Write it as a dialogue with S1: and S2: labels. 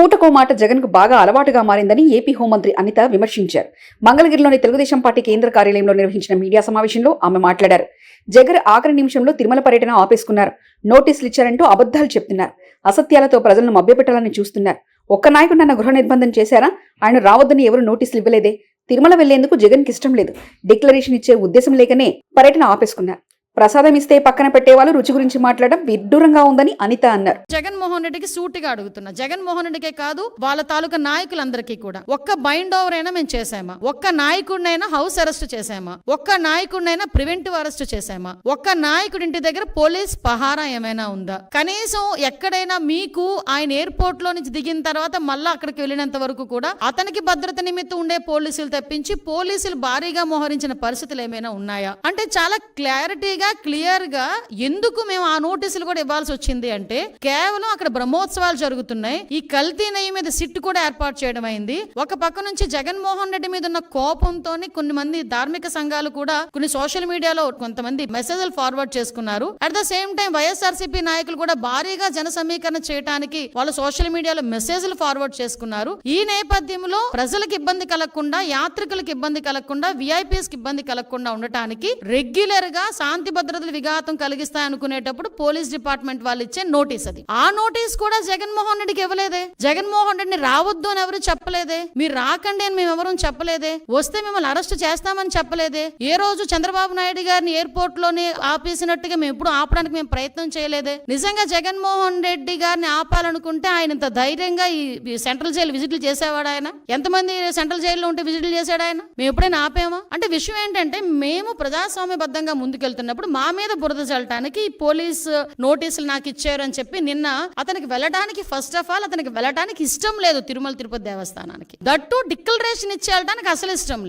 S1: పూటకో మాట జగన్కు బాగా అలవాటుగా మారిందని ఏపీ హోంమంత్రి అనిత విమర్శించారు. మంగళగిరిలోని తెలుగుదేశం పార్టీ కేంద్ర కార్యాలయంలో నిర్వహించిన మీడియా సమావేశంలో ఆమె మాట్లాడారు. జగన్ ఆఖరి నిమిషంలో తిరుమల పర్యటన ఆపేసుకున్నారు. నోటీసులు ఇచ్చారంటూ అబద్ధాలు చెప్తున్నారు. అసత్యాలతో ప్రజలను మభ్యపెట్టాలని చూస్తున్నారు. ఒక్క నాయకుడు నన్ను గృహ నిర్బంధం చేశారా? ఆయన రావద్దని ఎవరు నోటీసులు ఇవ్వలేదే? తిరుమల వెళ్ళేందుకు జగన్కి ఇష్టం లేదు. డిక్లరేషన్ ఇచ్చే ఉద్దేశం లేకనే పర్యటన ఆపేసుకున్నారు. ప్రసాదం ఇస్తే పక్కన పెట్టేవాళ్ళు రుచి గురించి మాట్లాడడం విడ్డూరంగా ఉందని అనిత అన్నారు.
S2: జగన్మోహన్ రెడ్డికి సూటిగా అడుగుతున్నా. జగన్మోహన్ రెడ్డికే కాదు వాళ్ళ తాలూకా నాయకులందరికీ కూడా. ఒక్క బైండ్ ఓవర్ అయినా మేము చేసామా ఒక్క నాయకుడినైనా హౌస్ అరెస్ట్ చేసామా ఒక్క నాయకుడినైనా ప్రివెంటివ్ అరెస్ట్ చేసామా ఒక్క నాయకుడి ఇంటి దగ్గర పోలీస్ పహారా ఏమైనా ఉందా? కనీసం ఎక్కడైనా మీకు ఆయన ఎయిర్పోర్ట్లో నుంచి దిగిన తర్వాత మళ్ళీ అక్కడికి వెళ్ళినంత వరకు కూడా అతనికి భద్రత నిమిత్తం ఉండే పోలీసులు తప్పించి పోలీసులు భారీగా మోహరించిన పరిస్థితులు ఏమైనా ఉన్నాయా? అంటే చాలా క్లారిటీగా క్లియర్గా ఎందుకు మేము ఆ నోటీసులు కూడా ఇవ్వాల్సి వచ్చింది అంటే కేవలం అక్కడ బ్రహ్మోత్సవాలు జరుగుతున్నాయి. ఈ కల్తీ నెయ్యి మీద సిట్ కూడా ఏర్పాటు చేయడం అయింది. ఒక పక్క నుంచి జగన్మోహన్ రెడ్డి మీద ఉన్న కోపంతో కొన్ని మంది ధార్మిక సంఘాలు కూడా కొన్ని సోషల్ మీడియాలో కొంతమంది మెసేజ్లు ఫార్వర్డ్ చేసుకున్నారు. At the same time YSRCP నాయకులు కూడా భారీగా జన సమీకరణ చేయడానికి వాళ్ళు సోషల్ మీడియాలో మెసేజ్లు ఫార్వర్డ్ చేసుకున్నారు. ఈ నేపథ్యంలో ప్రజలకు ఇబ్బంది కలగకుండా యాత్రికులకు ఇబ్బంది కలగకుండా విఐపీఎస్కి ఇబ్బంది కలగకుండా ఉండటానికి రెగ్యులర్గా శాంతి భద్రతలు విఘాతం కలిగిస్తాయి అనుకునేటప్పుడు పోలీస్ డిపార్ట్మెంట్ వాళ్ళు ఇచ్చే నోటీస్ అది. ఆ నోటీస్ కూడా జగన్మోహన్ రెడ్డికి ఇవ్వలేదే. జగన్మోహన్ రెడ్డిని రావద్దు అని ఎవరు చెప్పలేదే? మీరు రాకండి అని మేము ఎవరూ చెప్పలేదే? వస్తే మిమ్మల్ని అరెస్ట్ చేస్తామని చెప్పలేదే? ఏ రోజు చంద్రబాబు నాయుడు గారిని ఎయిర్పోర్ట్లోనే ఆపేసినట్టుగా మేము ఎప్పుడు ఆపడానికి మేము ప్రయత్నం చేయలేదే. నిజంగా జగన్మోహన్ రెడ్డి గారిని ఆపాలనుకుంటే ఆయన ఇంత ధైర్యంగా ఈ ఈ సెంట్రల్ జైలు విజిట్లు చేసేవాడు ఆయన? ఎంతమంది సెంట్రల్ జైల్లో ఉంటే విజిట్లు చేశాడు ఆయన? మేము ఎప్పుడైనా ఆపామా? అంటే విషయం ఏంటంటే మేము ప్రజాస్వామ్యబద్ధంగా ముందుకెళ్తున్నప్పుడు మా మీద బురద చల్లటానికి పోలీసు పోలీస్ నోటీసులు నాకు ఇచ్చారు అని చెప్పి నిన్న అతనికి వెళ్ళడానికి ఫస్ట్ ఆఫ్ ఆల్ అతనికి వెళ్ళడానికి ఇష్టం లేదు తిరుమల తిరుపతి దేవస్థానానికి. దట్టు డిక్లరేషన్ ఇచ్చేయడానికి అసలు ఇష్టం లేదు.